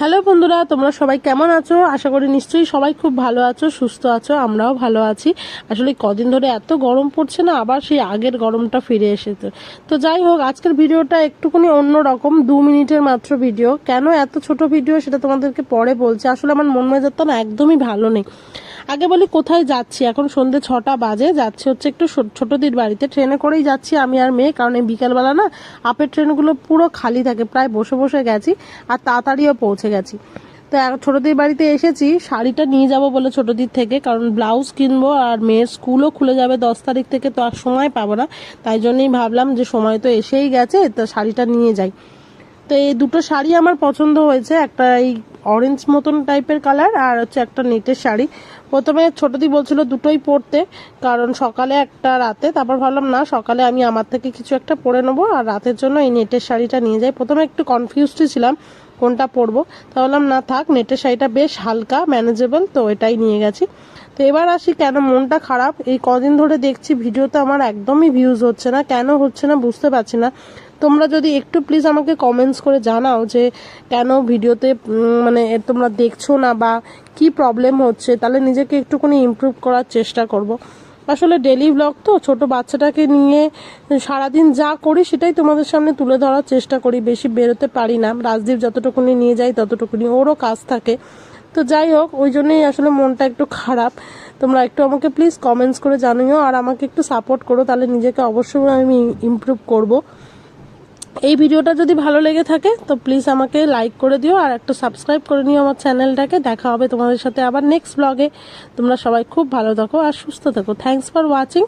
Hello বন্ধুরা, তোমরা সবাই কেমন আছো? আশা করি নিশ্চয়ই সবাই খুব ভালো আছো, সুস্থ আছো, আমরাও ভালো আছি। আসলে কদিন ধরে এত গরম পড়ছে না, আবার সেই আগের গরমটা ফিরে এসেছে। তো যাই হোক, আজকের ভিডিওটা একটুখানি অন্য রকম দু মিনিটের মাত্র ভিডিও। কেন এত ছোট ভিডিও সেটা তোমাদেরকে পরে বলছি। আসলে আমার মন মেজাজটা না একদমই ভালো নেই। আগে বলি কোথায় যাচ্ছি? এখন সন্ধে ছটা বাজে, যাচ্ছি হচ্ছে একটু ছোটদির বাড়িতে। ট্রেনে করেই যাচ্ছি আমি আর মেয়ে, কারণ এই বিকালবেলা না, আপের ট্রেনগুলো পুরো খালি থাকে। প্রায় বসে বসে গেছি, আর তাড়াতাড়িও পৌঁছে গেছি। তো ছোটদির বাড়িতে এসেছি, শাড়িটা নিয়ে যাব বলে ছোটদির থেকে, কারণ ব্লাউজ কিনবো আর মেয়ের স্কুলও খুলে যাবে দশ তারিখ থেকে, তো আর সময় পাবো না। তাই জন্যই ভাবলাম যে সময় তো এসেই গেছে, তো শাড়িটা নিয়ে যাই। তো এই দুটো শাড়ি আমার পছন্দ হয়েছে, একটা এই অরেঞ্জ মতন টাইপের কালার আর হচ্ছে একটা নেটের শাড়ি। প্রথমে ছোটদি বলছিল দুটোই পরতে, কারণ সকালে একটা, রাতে, তারপর ভাবলাম না, সকালে আমি আমার থেকে কিছু একটা পরে নেব, আর রাতের জন্য এই নেটের শাড়িটা নিয়ে যাই। প্রথমে একটু কনফিউজড ছিলাম কোনটা পরবো? তা বললাম, না, থাক, নেটের শাড়িটা বেশ হালকা ম্যানেজেবল তো এটাই নিয়ে গেছি। তো এবার আসি কেন মনটা খারাপ? এই কদিন ধরে দেখছি ভিডিওতে আমার একদমই ভিউজ হচ্ছে না, কেন হচ্ছে না বুঝতে পারছি না। তোমরা যদি একটু প্লিজ আমাকে কমেন্টস করে জানাও যে, কেন ভিডিওতে মানে তোমরা দেখছ না বা কি প্রবলেম হচ্ছে, তাহলে নিজেকে একটুখানি ইমপ্রুভ করার চেষ্টা করব। আসলে ডেলি ব্লগ তো, ছোট বাচ্চাটাকে নিয়ে সারাদিন যা করি সেটাই তোমাদের সামনে তুলে ধরার চেষ্টা করি, বেশি বেরোতে পারি না। রাজদীপ যতটুকুনি নিয়ে যাই ততটুকুনি ওরও কাজ থাকে। তো যাই হোক, ওই জন্যই আসলে মনটা একটু খারাপ। তোমরা একটু আমাকে প্লিজ কমেন্টস করে জানিও, আর আমাকে একটু সাপোর্ট করো, তাহলে নিজেকে অবশ্যই আমি ইমপ্রুভ করব। এই ভিডিওটা যদি ভালো লেগে থাকে, তো প্লিজ আমাকে লাইক করে দিও আর একটা সাবস্ক্রাইব করে নিও আমার চ্যানেলটাকে দেখা হবে তোমাদের সাথে আবার নেক্সট ব্লগে তোমরা সবাই খুব ভালো থাকো আর সুস্থ থাকো। Thanks for watching